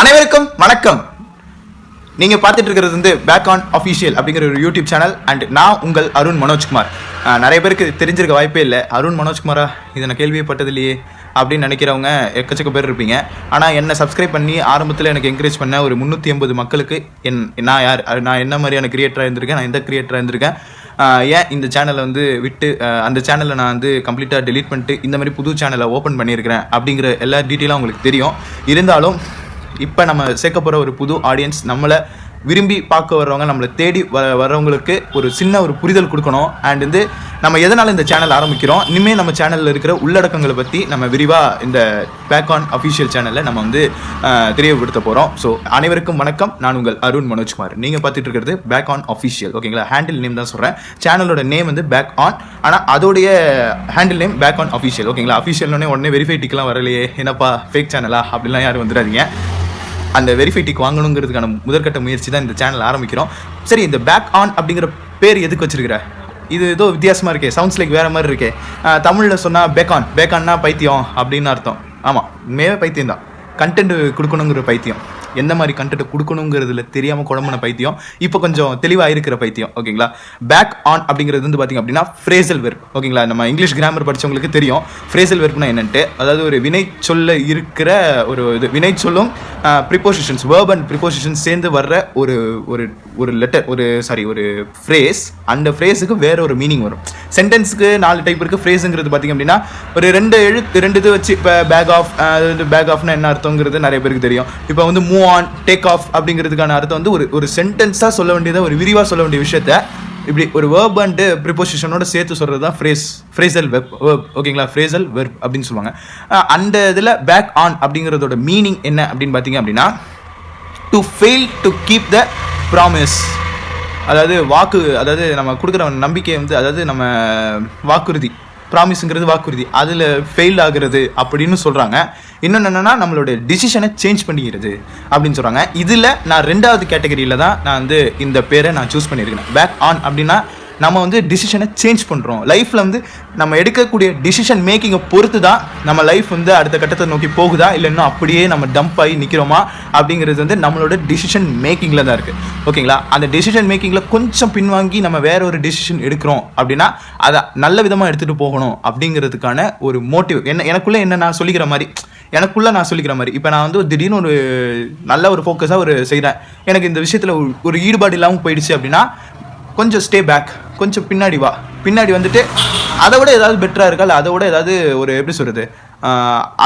அனைவருக்கும் வணக்கம். நீங்க பார்த்துட்டு இருக்கிறது வந்து பேக் ஆன் அஃபிஷியல் அப்படிங்கிற ஒரு யூடியூப் சேனல் அண்ட் நான் உங்கள் அருண் மனோஜ்குமார். நிறைய பேருக்கு தெரிஞ்சிருக்க வாய்ப்பே இல்லை. அருண் மனோஜ்குமாரா இது நான் கேள்விப்பட்டது இல்லையே அப்படின்னு நினைக்கிறவங்க எக்கச்சக்க பேர் இருப்பீங்க. ஆனால் என்னை சப்ஸ்கிரைப் பண்ணி ஆரம்பத்தில் எனக்கு என்கரேஜ் பண்ண ஒரு முந்நூற்றி எண்பது மக்களுக்கு என் நான் யார் அது நான் என்ன மாதிரியான கிரியேட்டராக இருந்திருக்கேன் நான் எந்த கிரியேட்டராக இருந்திருக்கேன்? ஏன் இந்த சேனலை வந்து விட்டு அந்த சேனலை நான் வந்து கம்ப்ளீட்டாக டெலீட் பண்ணிட்டு இந்த மாதிரி புது சேனலை ஓப்பன் பண்ணியிருக்கிறேன் அப்படிங்கிற எல்லா டீட்டெயிலும் உங்களுக்கு தெரியும். இருந்தாலும் இப்போ நம்ம சேர்க்க போகிற ஒரு புது ஆடியன்ஸ் நம்மளை விரும்பி பார்க்க வர்றவங்க நம்மளை தேடி வ வர்றவங்களுக்கு ஒரு சின்ன ஒரு புரிதல் கொடுக்கணும். அண்ட் வந்து நம்ம எதனால் இந்த சேனல் ஆரம்பிக்கிறோம்? இனிமேல் நம்ம சேனலில் இருக்கிற உள்ளடக்கங்களை பற்றி நம்ம விரிவாக இந்த பேக் ஆன் அஃபிஷியல் சேனலில் நம்ம வந்து தெரியப்படுத்த போகிறோம் ஸோ அனைவருக்கும் வணக்கம். நான் உங்கள் அருண் மனோஜ்குமார். நீங்கள் பார்த்துட்டு இருக்கிறது பேக் ஆன் அஃபிஷியல் ஓகேங்களா ஹேண்டில் நேம் தான் சொல்கிறேன் சேனலோட நேம் வந்து பேக் ஆன் ஆனால் அதோடைய handle name back on official ஓகேங்களா அஃபிஷியல்னே உடனே வெரிஃபை டிக்கெலாம் வரலையே. என்னப்பா ஃபேக் சேனலா அப்படிலாம் யாரும் வந்துடாதீங்க. அந்த வெரிஃபை டிக் வாங்கணுங்கிறதுக்கான முதற்கட்ட முயற்சி தான் இந்த சேனல் ஆரம்பிக்கிறோம். சரி இந்த பேக் ஆன் அப்படிங்கிற பேர் எதுக்கு வச்சிருக்கிற? இது ஏதோ வித்தியாசமாக இருக்கே சவுண்ட்ஸ் லைக் வேறு மாதிரி இருக்கே. தமிழில் சொன்னால் பேக்கான் பேக்கான்னா பைத்தியம் அப்படின்னு அர்த்தம். ஆமாம் உண்மையாகவே பைத்தியம் தான் கண்டென்ட் கொடுக்கணுங்கிற பைத்தியம். எந்த மாதிரி கண்டென்ட் கொடுக்கணுங்கிறதுல தெரியாமல் குழம்புன பைத்தியம். இப்போ கொஞ்சம் தெளிவாக இருக்கிற பைத்தியம் ஓகேங்களா? பேக் ஆன் அப்படிங்கிறது வந்து பார்த்திங்க அப்படின்னா ஃப்ரேசல் வெர்ப் ஓகேங்களா? நம்ம இங்கிலீஷ் கிராமர் படிச்சவங்களுக்கு தெரியும். ஃப்ரேசல் வெர்ப்னா என்னன்ட்டு? அதாவது ஒரு வினை சொல்ல இருக்கிற ஒரு இது வினை சொல்லும் ப்ரிப்போசிஷன்ஸ் வேர்ப் அண்ட் ப்ரிப்போசிஷன்ஸ் சேர்ந்து வர்ற ஒரு ஒரு ஒரு லெட்டர் ஒரு சாரி ஒரு ஃப்ரேஸ் அந்த ஃப்ரேஸுக்கு வேற ஒரு மீனிங் வரும். சென்டென்ஸுக்கு நாலு டைப் இருக்குது ஃப்ரேஸுங்கிறது பார்த்திங்க அப்படின்னா ஒரு ரெண்டு எழுத்து ரெண்டு இது வச்சு இப்போ பேக் ஆஃப் பேக் ஆஃப்னா என்ன அர்த்தங்கிறது நிறைய பேருக்கு தெரியும். இப்போ வந்து மூவ் ஆன் டேக் ஆஃப் அப்படிங்கிறதுக்கான அர்த்தம் வந்து ஒரு ஒரு சென்டென்ஸாக சொல்ல வேண்டியதை ஒரு விரிவாக சொல்ல வேண்டிய விஷயத்த இப்படி ஒரு வேர்ப் அண்டு ப்ரிப்போசிஷனோட சேர்த்து சொல்கிறது தான் ஃப்ரேஸ் ஃப்ரேசல் வெப் வேர்ப் ஓகேங்களா ஃப்ரேசல் வெர்ப் அப்படின்னு சொல்லுவாங்க. அந்த இதில் பேக் ஆன் அப்படிங்கிறதோட மீனிங் என்ன அப்படின்னு பார்த்தீங்க அப்படின்னா to fail to keep the promise அதாவது வாக்கு அதாவது நம்ம கொடுக்குற நம்பிக்கை வந்து அதாவது நம்ம வாக்குறுதி. ப்ராமிஸுங்கிறது வாக்குறுதி. அதில் ஃபெயில் ஆகுறது அப்படின்னு சொல்கிறாங்க இன்னொன்று என்னென்னா நம்மளுடைய டிசிஷனை சேஞ்ச் பண்ணிக்கிறது அப்படின்னு சொல்கிறாங்க இதில் நான் ரெண்டாவது கேட்டகரியில் தான் நான் வந்து இந்த பேரை நான் சூஸ் பண்ணியிருக்கேன். பேக் ஆன் அப்படின்னா நம்ம வந்து டிசிஷனை சேஞ்ச் பண்ணுறோம் லைஃப்பில் வந்து நம்ம எடுக்கக்கூடிய டிசிஷன் மேக்கிங்கை பொறுத்து தான் நம்ம லைஃப் வந்து அடுத்த கட்டத்தை நோக்கி போகுதா? இல்லை இன்னும் அப்படியே நம்ம டம்ப் ஆகி நிற்கிறோமா அப்படிங்கிறது வந்து நம்மளோட டிசிஷன் மேக்கிங்கில் தான் இருக்குது ஓகேங்களா அந்த டிசிஷன் மேக்கிங்கில் கொஞ்சம் பின்வாங்கி நம்ம வேற ஒரு டிசிஷன் எடுக்கிறோம் அப்படின்னா அதை நல்ல விதமாக எடுத்துகிட்டு போகணும் அப்படிங்கிறதுக்கான ஒரு மோட்டிவ் என்ன எனக்குள்ளே என்ன நான் சொல்லிக்கிற மாதிரி எனக்குள்ளே நான் சொல்லிக்கிற மாதிரி இப்போ நான் வந்து திடீர்னு ஒரு நல்ல ஒரு ஃபோக்கஸாக ஒரு செய்கிறேன் எனக்கு இந்த விஷயத்தில் ஒரு ஈடுபாடு இல்லாமல் போயிடுச்சு அப்படின்னா கொஞ்சம் ஸ்டே பேக் கொஞ்சம் பின்னாடி வா. பின்னாடி வந்துட்டு அதை விட ஏதாவது பெட்டராக இருக்கா? இல்லை அதை விட ஏதாவது ஒரு எப்படி சொல்கிறது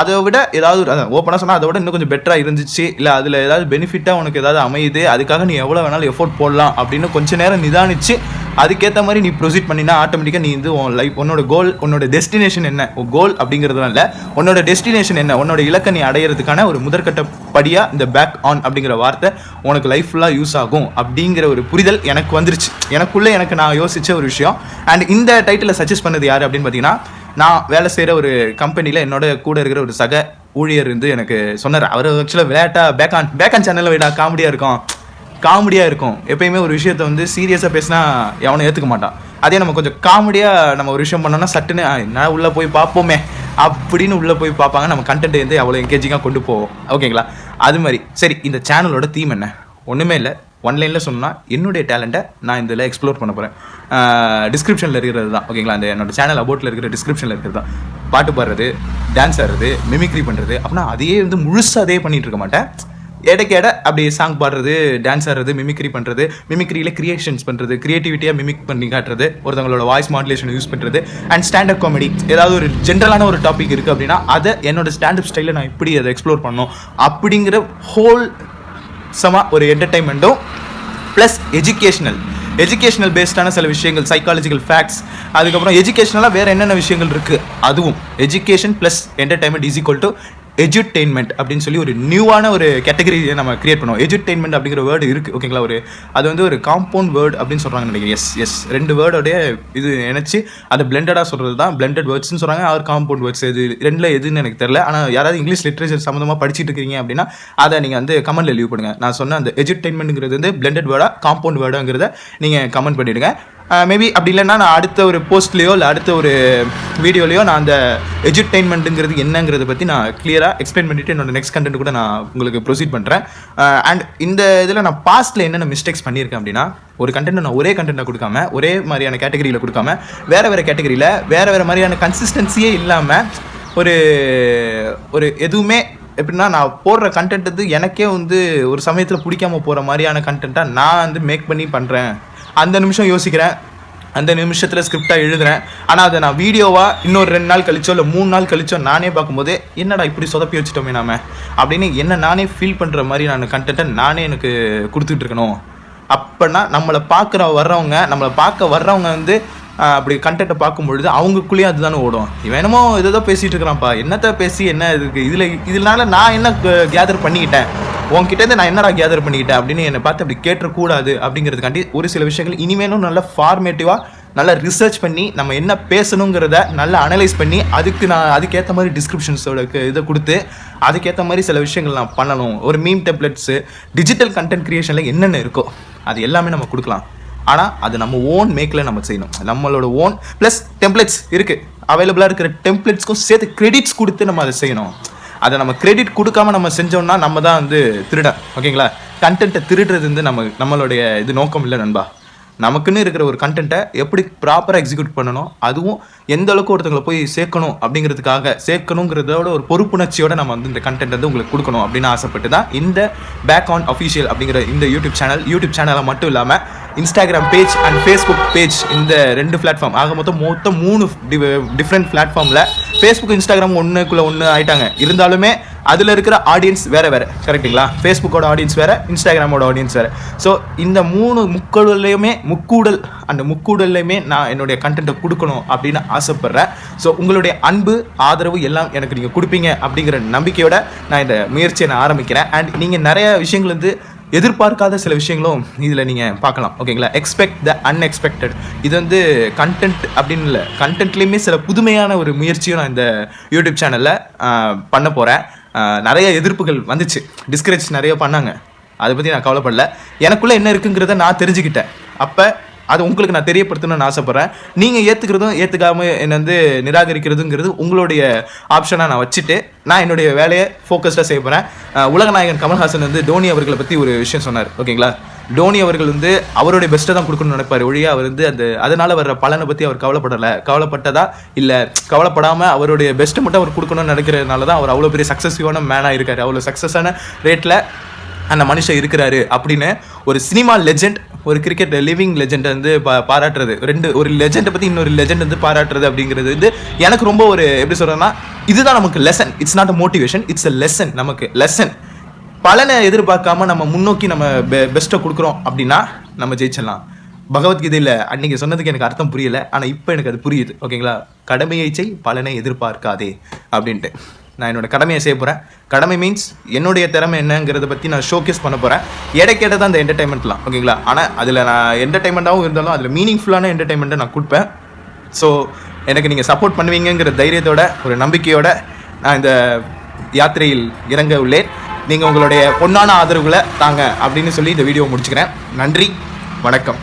அதை விட ஏதாவது அதான் ஓப்பனாக சொன்னால் அதை விட இன்னும் கொஞ்சம் பெட்டராக இருந்துச்சு. இல்லை அதில் ஏதாவது பெனிஃபிட்டாக உனக்கு ஏதாவது அமையுது. அதுக்காக நீ எவ்வளோ வேணாலும் எஃபோர்ட் போடலாம் அப்படின்னு கொஞ்ச நேரம் நிதானிச்சு அதுக்கேற்ற மாதிரி நீ ப்ரொசீட் பண்ணினா ஆட்டோமேட்டிக்காக நீ வந்து உன் லைஃப் உன்னோட கோல் உன்னோட டெஸ்டினேஷன் என்ன? கோல் அப்படிங்கிறதுலாம் இல்லை உன்னோட டெஸ்டினேஷன் என்ன? உன்னோட இலக்கை நீ அடையிறதுக்கான ஒரு முதற்கட்ட படியாக இந்த பேக் ஆன் அப்படிங்கிற வார்த்தை உனக்கு லைஃப் ஃபுல்லாக யூஸ் ஆகும் அப்படிங்கிற ஒரு புரிதல் எனக்கு வந்துருச்சு. எனக்குள்ளே எனக்கு நான் யோசித்த ஒரு விஷயம். அண்ட் இந்த டைட்டிலை சஜஸ்ட் பண்ணது யார் அப்படின்னு பார்த்தீங்கன்னா நான் வேலை செய்கிற ஒரு கம்பெனியில் என்னோட கூட இருக்கிற ஒரு சக ஊழியர் வந்து எனக்கு சொன்னார். அவர் ஆக்சுவலாக விளையாட்டா பேக் ஆன் பேக் ஆன் சேனலில் விடா காமெடியாக இருக்கும். காமெடியாக இருக்கும். எப்பயுமே ஒரு விஷயத்த வந்து சீரியஸாக பேசினா எவனும் ஏற்றுக்க மாட்டான். அதே நம்ம கொஞ்சம் காமெடியாக நம்ம ஒரு விஷயம் பண்ணோம்னா சட்டுன்னு என்ன நான் உள்ளே போய் பார்ப்போமே அப்படின்னு உள்ளே போய் பார்ப்பாங்க. நம்ம கண்டென்ட் வந்து அவ்வளோ என்கேஜிங்காக கொண்டு போவோம். ஓகேங்களா? அது மாதிரி. சரி இந்த சேனலோட தீம் என்ன? ஒன்றுமே இல்லை. ஒன்லைனில் சொன்னால் என்னுடைய டேலண்ட்டை நான் இதில் எக்ஸ்ப்ளோர் பண்ண போகிறேன் டிஸ்கிரிப்ஷனில் இருக்கிறது தான். ஓகேங்களா? அந்த என்னோட சேனல் அபோட்டில் இருக்கிற டிஸ்கிரிப்ஷனில் இருக்கிறது தான். பாட்டு பாடுறது டான்ஸ் ஆடுறது மிமிக்ரி பண்ணுறது அப்படின்னா அதையே வந்து முழுசாக அதே பண்ணிகிட்டு இருக்க மாட்டேன். எடைக்கு எடை அப்படி சாங் பாடுறது டான்ஸ் ஆடுறது மிமிக்ரி பண்ணுறது மிமிக்ரியில் கிரியேஷன்ஸ் பண்ணுறது க்ரியேட்டிவிட்டியாக மிமிக் பண்ணி காட்டுறது ஒருத்தவங்களோட வாய்ஸ் மாடுலேஷன் யூஸ் பண்ணுறது அண்ட் ஸ்டாண்டப் காமெடி ஏதாவது ஒரு ஜென்ரலான ஒரு டாபிக் இருக்குது அப்படின்னா அதை என்னோட ஸ்டாண்டப் ஸ்டைலில் நான் இப்படி அதை எக்ஸ்ப்ளோர் பண்ணணும். அப்படிங்கிற ஹோல் சமா ஒரு என்டர்டைன்மெண்ட்டும் ப்ளஸ் எஜுகேஷ்னல் எஜுகேஷனல் பேஸ்டான சில விஷயங்கள் சைக்காலஜிக்கல் ஃபேக்ட்ஸ் அதுக்கப்புறம் எஜுகேஷனலாக வேறு என்னென்ன விஷயங்கள் இருக்குது அதுவும். Education plus entertainment is equal to edutainment அப்படின்னு சொல்லி ஒரு நியூவான ஒரு கேட்டகரி நம்ம கிரியேட் பண்ணுவோம். எஜுடெயின்மெண்ட் அப்படிங்கிற வேர்டு இருக்குது ஓகேங்களா ஒரு அது வந்து ஒரு காம்பவுண்ட் வேர்டு அப்படின்னு சொல்கிறாங்க நினைக்கிறேன். எஸ் எஸ் ரெண்டு வேர்டோடைய இது நினச்சி அதை பிளெண்டடாக சொல்கிறது தான் பிளெண்டட் வேர்ட்ஸ்னு சொல்கிறாங்க ஆர் காம்பவுண்ட் வேர்ட்ஸ் எது ரெண்டில் எதுன்னு எனக்கு தெரியல. ஆனால் யாராவது இங்கிலீஷ் லிட்ரேச்சர் சம்மந்தமாக படிச்சிட்டு இருக்கீங்க அப்படின்னா அதை நீங்கள் வந்து கமெண்ட்டில் லீவ் பண்ணுங்கள் நான் சொன்ன அந்த எஜுடெயின்மெண்ட்ங்கிறது வந்து பிளெண்டட் வேர்டா காம்பவுண்ட் வேர்டாங்கிறத நீங்கள் கமெண்ட் பண்ணிவிடுங்க மேபி அப்படி இல்லைன்னா நான் அடுத்த ஒரு போஸ்ட்லேயோ இல்லை அடுத்த ஒரு வீடியோலையோ நான் அந்த எஜுடெயின்மெண்ட்டுங்கிறது என்னங்கிறத பற்றி நான் கிளியராக எக்ஸ்பிளைன் பண்ணிவிட்டு என்னோட நெக்ஸ்ட் கண்டென்ட் கூட நான் உங்களுக்கு ப்ரொசீட் பண்ணுறேன் அண்ட் இந்த இதில் நான் பாஸ்ட்டில் என்னென்ன மிஸ்டேக்ஸ் பண்ணியிருக்கேன் அப்படின்னா ஒரு கண்டென்ட் நான் ஒரே கண்டென்ட்டை கொடுக்காம ஒரே மாதிரியான கேட்டகரியில் கொடுக்காம வேறு வேறு கேட்டகரியில் வேறு வேறு மாதிரியான கன்சிஸ்டன்சியே இல்லாமல் ஒரு ஒரு எதுவுமே எப்படின்னா நான் போடுற கண்டென்ட் வந்து எனக்கே வந்து ஒரு சமயத்தில் பிடிக்காம போகிற மாதிரியான கண்டென்ட்டாக நான் வந்து மேக் பண்ணி பண்ணுறேன் அந்த நிமிஷம் யோசிக்கிறேன். அந்த நிமிஷத்தில் ஸ்கிரிப்டாக எழுதுறேன். ஆனால் அதை நான் வீடியோவாக இன்னொரு ரெண்டு நாள் கழிச்சோ இல்லை மூணு நாள் கழிச்சோ நானே பார்க்கும்போது என்னடா இப்படி சொதப்பி வச்சுட்டோமே நாம? அப்படின்னு என்ன நானே ஃபீல் பண்ணுற மாதிரி நான் கண்டென்ட்டை நானே எனக்கு கொடுத்துட்டு இருக்கணும். அப்போனா நம்மளை பார்க்குற வர்றவங்க நம்மளை பார்க்க வர்றவங்க வந்து அப்படி கண்டென்ட்டை பார்க்கும் பொழுது அவங்களுக்குள்ளேயே அதுதானே ஓடும். இவன் என்னமோ தான் பேசிகிட்டு இருக்கிறான்ப்பா. என்னத்த பேசி என்ன இதுக்கு? இதில் இதனால நான் என்ன கேதர் பண்ணிக்கிட்டேன்? உன்கிட்டேருந்து நான் என்னடா கேதர் பண்ணிக்கிட்டேன் அப்படின்னு என்னை பார்த்து அப்படி கேட்டக்கூடாது அப்படிங்கிறதுக்காண்டி ஒரு சில விஷயங்கள் இனிமேலும் நல்ல ஃபார்மேட்டிவாக நல்லா ரிசர்ச் பண்ணி நம்ம என்ன பேசணுங்கிறத நல்லா அனலைஸ் பண்ணி அதுக்கு நான் அதுக்கேற்ற மாதிரி டிஸ்கிரிப்ஷன்ஸோட இதை கொடுத்து அதுக்கேற்ற மாதிரி சில விஷயங்கள் நான் பண்ணணும். ஒரு மீம் டெம்ப்ளெட்ஸு டிஜிட்டல் கண்டென்ட் க்ரியேஷனில் என்னென்ன இருக்கோ அது எல்லாமே நம்ம கொடுக்கலாம். ஆனால் அது நம்ம ஓன் மேக்கில் நம்ம செய்யணும். நம்மளோட ஓன் ப்ளஸ் டெம்ப்ளெட்ஸ் இருக்குது அவைலபிளாக இருக்கிற டெம்ப்ளெட்ஸ்க்கும் சேர்த்து கிரெடிட்ஸ் கொடுத்து நம்ம அதை செய்யணும். அதை நம்ம கிரெடிட் கொடுக்காம நம்ம செஞ்சோம்னா நம்ம தான் வந்து திருடன். ஓகேங்களா கண்டென்ட்டை திருடுறது வந்து நம்ம நம்மளுடைய இது நோக்கம் இல்லை நண்பா. நமக்குன்னு இருக்கிற ஒரு கண்டென்ட்டை எப்படி ப்ராப்பராக எக்ஸிக்யூட் பண்ணணும்? அதுவும் எந்த அளவுக்கு ஒருத்தங்களை போய் சேர்க்கணும் அப்படிங்கிறதுக்காக சேர்க்கணுங்கிறதோட ஒரு பொறுப்புணர்ச்சியோட நம்ம வந்து இந்த கண்டென்ட் வந்து உங்களுக்கு கொடுக்கணும் அப்படின்னு ஆசைப்பட்டு தான் இந்த பேக் ஆன் அஃபீஷியல் அப்படிங்கிற இந்த யூடியூப் சேனல் யூடியூப் சேனலை மட்டும் இல்லாமல் Instagram page and Facebook page இந்த ரெண்டு பிளாட்ஃபார்ம் ஆக மொத்தம் மொத்தம் மூணு டிஃப்ரெண்ட் பிளாட்ஃபார்மில் ஃபேஸ்புக் இன்ஸ்டாகிராம் ஒன்றுக்குள்ளே ஒன்று ஆயிட்டாங்க. இருந்தாலுமே அதில் இருக்கிற ஆடியன்ஸ் வேறு வேறு. கரெக்ட்டுங்களா ஃபேஸ்புக்கோட ஆடியன்ஸ் வேறு இன்ஸ்டாகிராமோட ஆடியன்ஸ் வேறு. ஸோ இந்த மூணு முக்கூடல்லையுமே முக்கூடல் அந்த முக்கூடல்லையுமே நான் என்னுடைய கண்டென்ட்டை கொடுக்கணும் அப்படின்னு ஆசைப்பட்றேன். ஸோ உங்களுடைய அன்பு ஆதரவு எல்லாம் எனக்கு நீங்கள் கொடுப்பீங்க அப்படிங்கிற நம்பிக்கையோட நான் இந்த முயற்சியை நான் ஆரம்பிக்கிறேன். அண்ட் நீங்கள் நிறைய விஷயங்கள் வந்து எதிர்பார்க்காத சில விஷயங்களும் இதில் நீங்கள் பார்க்கலாம். ஓகேங்களா எக்ஸ்பெக்ட் த அன்எக்ஸ்பெக்டட் இது வந்து கண்டென்ட் அப்படின்னு இல்லை கண்டென்ட்லேயுமே சில புதுமையான ஒரு முயற்சியும் நான் இந்த யூடியூப் சேனலில் பண்ண போகிறேன் நிறைய எதிர்ப்புகள் வந்துச்சு. டிஸ்கரேஜ் நிறைய பண்ணாங்க. அதை பற்றி நான் கவலைப்படல. எனக்குள்ளே என்ன இருக்குங்கிறத நான் தெரிஞ்சுக்கிட்டேன். அப்போ அது உங்களுக்கு நான் தெரியப்படுத்தணும்னு ஆசைப்பட்றேன். நீங்கள் ஏற்றுக்கிறதும் ஏற்றுக்காம என்னை வந்து நிராகரிக்கிறதுங்கிறது உங்களுடைய ஆப்ஷனாக நான் வச்சுட்டு நான் என்னுடைய வேலையை ஃபோக்கஸ்டாக செய்ய போகிறேன் உலகநாயகன் கமல்ஹாசன் வந்து தோனி அவர்களை பற்றி ஒரு விஷயம் சொன்னார். ஓகேங்களா? டோனி அவர்கள் வந்து அவருடைய பெஸ்ட்டை தான் கொடுக்கணும்னு நினைப்பார். ஒழிய அவர் வந்து அந்த அதனால் வர்ற பலனை பற்றி அவர் கவலைப்படலை. கவலைப்பட்டதா? இல்லை. கவலைப்படாமல் அவருடைய பெஸ்ட்டை மட்டும் அவர் கொடுக்கணும்னு நினைக்கிறதுனால தான் அவர் அவ்வளோ பெரிய சக்ஸஸ்ஃபிவான மேனாக இருக்கார் அவ்வளோ சக்ஸஸான ரேட்டில் அந்த மனுஷன் இருக்கிறாரு அப்படின்னு ஒரு சினிமா லெஜெண்ட் ஒரு கிரிக்கெட் லிவிங் லெஜெண்ட் வந்து பா பாராட்டுறது. ரெண்டு ஒரு லெஜெண்டை பற்றி இன்னொரு லெஜெண்ட் வந்து பாராட்டுறது அப்படிங்கிறது வந்து எனக்கு ரொம்ப ஒரு எப்படி சொல்கிறேன்னா இதுதான் நமக்கு lesson it's not a motivation it's a lesson நமக்கு லெசன் பலனை எதிர்பார்க்காம நம்ம முன்னோக்கி நம்ம பெ பெஸ்ட்டை கொடுக்குறோம் அப்படின்னா நம்ம ஜெயிச்சிடலாம். பகவத்கீதையில் அன்னைக்கு சொன்னதுக்கு எனக்கு அர்த்தம் புரியல. ஆனால் இப்போ எனக்கு அது புரியுது. ஓகேங்களா கடமையை செய் பலனை எதிர்பார்க்காதே அப்படின்ட்டு. நான் என்னோட கடமையை செய்ய போகிறேன் கடமை மீன்ஸ் என்னுடைய திறமை என்னங்கிறத பற்றி நான் ஷோகேஸ் பண்ண போகிறேன் இடைக்கேட்ட தான் அந்த என்டர்டைன்மெண்ட்லாம் ஓகேங்களா ஆனால் அதில் நான் என்டர்டைன்மெண்ட்டாகவும் இருந்தாலும் அதில் மீனிங்ஃபுல்லான என்டர்டைன்மெண்ட்டை நான் கொடுப்பேன். ஸோ எனக்கு நீங்கள் சப்போர்ட் பண்ணுவீங்கங்கிற தைரியத்தோட ஒரு நம்பிக்கையோட நான் இந்த யாத்திரையில் இறங்க உள்ளேன். நீங்கள் உங்களுடைய பொன்னான ஆதரவுகளை தாங்க அப்படின்னு சொல்லி இந்த வீடியோ முடிச்சுக்கிறேன். நன்றி வணக்கம்.